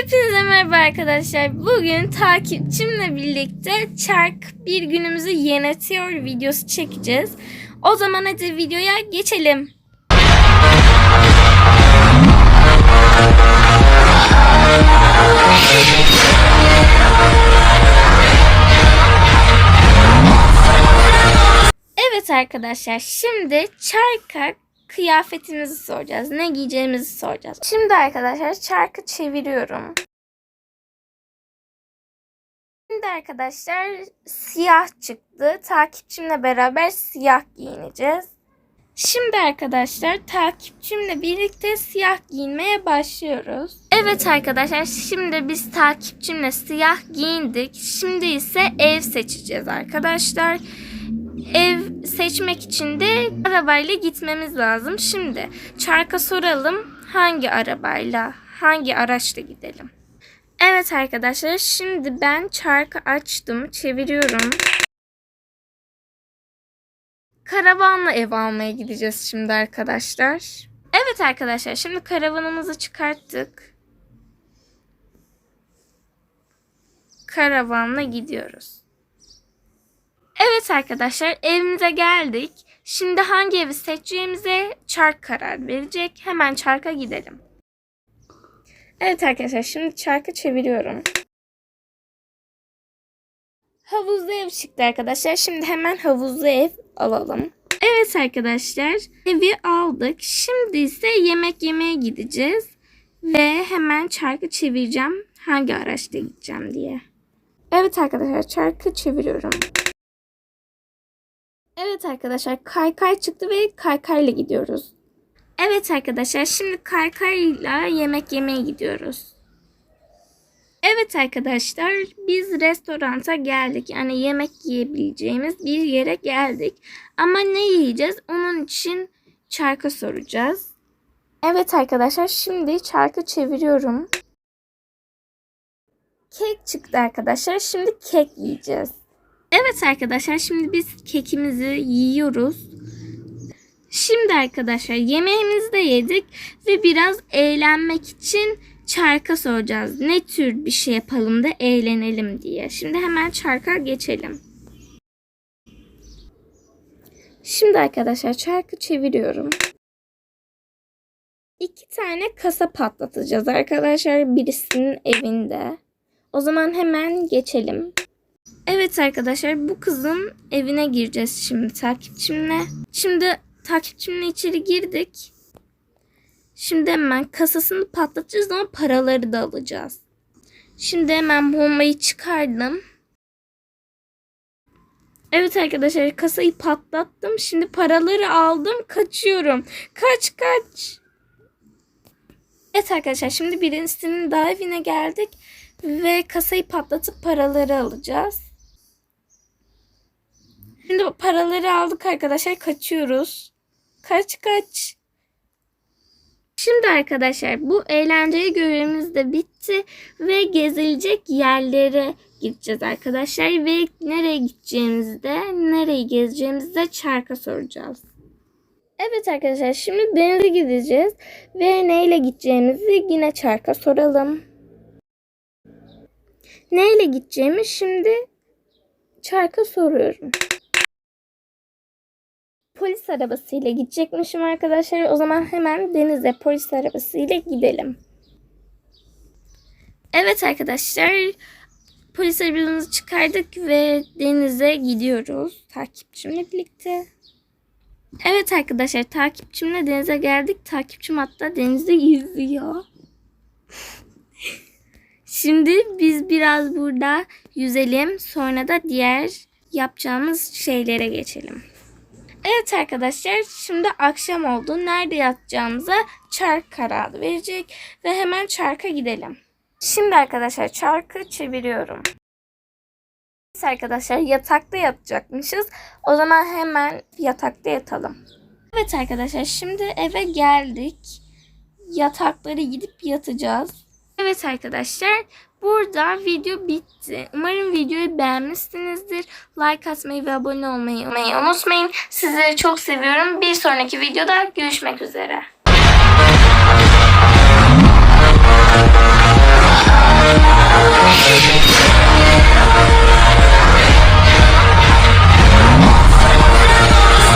Hepinize merhaba arkadaşlar. Bugün takipçimle birlikte çark bir günümüzü yönetiyor videosu çekeceğiz. O zaman hadi videoya geçelim. Evet arkadaşlar şimdi çarka kıyafetimizi soracağız. Ne giyeceğimizi soracağız. Şimdi arkadaşlar çarkı çeviriyorum. Şimdi arkadaşlar siyah çıktı. Takipçimle beraber siyah giyineceğiz. Şimdi arkadaşlar takipçimle birlikte siyah giyinmeye başlıyoruz. Evet arkadaşlar şimdi biz takipçimle siyah giyindik. Şimdi ise ev seçeceğiz arkadaşlar. Ev seçmek için de arabayla gitmemiz lazım. Şimdi çarka soralım hangi arabayla, hangi araçla gidelim. Evet arkadaşlar şimdi ben çarkı açtım, çeviriyorum. Karavanla ev almaya gideceğiz şimdi arkadaşlar. Evet arkadaşlar şimdi karavanımızı çıkarttık. Karavanla gidiyoruz. Evet arkadaşlar evimize geldik. Şimdi hangi evi seçeceğimize çark karar verecek. Hemen çarka gidelim. Evet arkadaşlar şimdi çarkı çeviriyorum. Havuzlu ev çıktı arkadaşlar. Şimdi hemen havuzlu ev alalım. Evet arkadaşlar evi aldık. Şimdi ise yemek yemeye gideceğiz. Ve hemen çarkı çevireceğim. Hangi araçla gideceğim diye. Evet arkadaşlar çarkı çeviriyorum. Evet arkadaşlar kaykay çıktı ve kaykayla gidiyoruz. Evet arkadaşlar şimdi kaykayla yemek yemeye gidiyoruz. Evet arkadaşlar biz restoranta geldik. Yani yemek yiyebileceğimiz bir yere geldik. Ama ne yiyeceğiz? Onun için çarkı soracağız. Evet arkadaşlar şimdi çarkı çeviriyorum. Kek çıktı arkadaşlar. Şimdi kek yiyeceğiz. Evet arkadaşlar şimdi biz kekimizi yiyoruz. Şimdi arkadaşlar yemeğimizi de yedik ve biraz eğlenmek için çarka soracağız. Ne tür bir şey yapalım da eğlenelim diye. Şimdi hemen çarka geçelim. Şimdi arkadaşlar çarkı çeviriyorum. İki tane kasa patlatacağız arkadaşlar birisinin evinde. O zaman hemen geçelim. Evet arkadaşlar bu kızın evine gireceğiz şimdi takipçimle. Şimdi takipçimle içeri girdik. Şimdi hemen kasasını patlatacağız ama paraları da alacağız. Şimdi hemen bombayı çıkardım. Evet arkadaşlar kasayı patlattım. Şimdi paraları aldım. Kaçıyorum. Kaç kaç. Evet arkadaşlar şimdi birisinin daha evine geldik. Ve kasayı patlatıp paraları alacağız. Şimdi paraları aldık arkadaşlar. Kaçıyoruz. Kaç kaç. Şimdi arkadaşlar bu eğlenceli görevimiz de bitti ve gezilecek yerlere gideceğiz arkadaşlar ve nereye gideceğimizi de nereyi gezeceğimizi de çarka soracağız. Evet arkadaşlar şimdi denize gideceğiz ve neyle gideceğimizi yine çarka soralım. Neyle gideceğimi şimdi çarka soruyorum polis arabasıyla gidecekmişim arkadaşlar. O zaman hemen denize polis arabasıyla gidelim. Evet arkadaşlar. Polis arabamızı çıkardık ve denize gidiyoruz. Takipçimle birlikte. Evet arkadaşlar takipçimle denize geldik. Takipçim hatta denizde yüzüyor. Şimdi biz biraz burada yüzelim. Sonra da diğer yapacağımız şeylere geçelim. Evet arkadaşlar şimdi akşam oldu. Nerede yatacağımıza çark kararı verecek ve hemen çarka gidelim. Şimdi arkadaşlar çarkı çeviriyorum. Evet arkadaşlar yatakta yatacakmışız. O zaman hemen yatakta yatalım. Evet arkadaşlar şimdi eve geldik. Yatakları gidip yatacağız. Evet arkadaşlar burada video bitti. Umarım videoyu beğenmişsinizdir. Like atmayı ve abone olmayı unutmayın. Sizleri çok seviyorum. Bir sonraki videoda görüşmek üzere.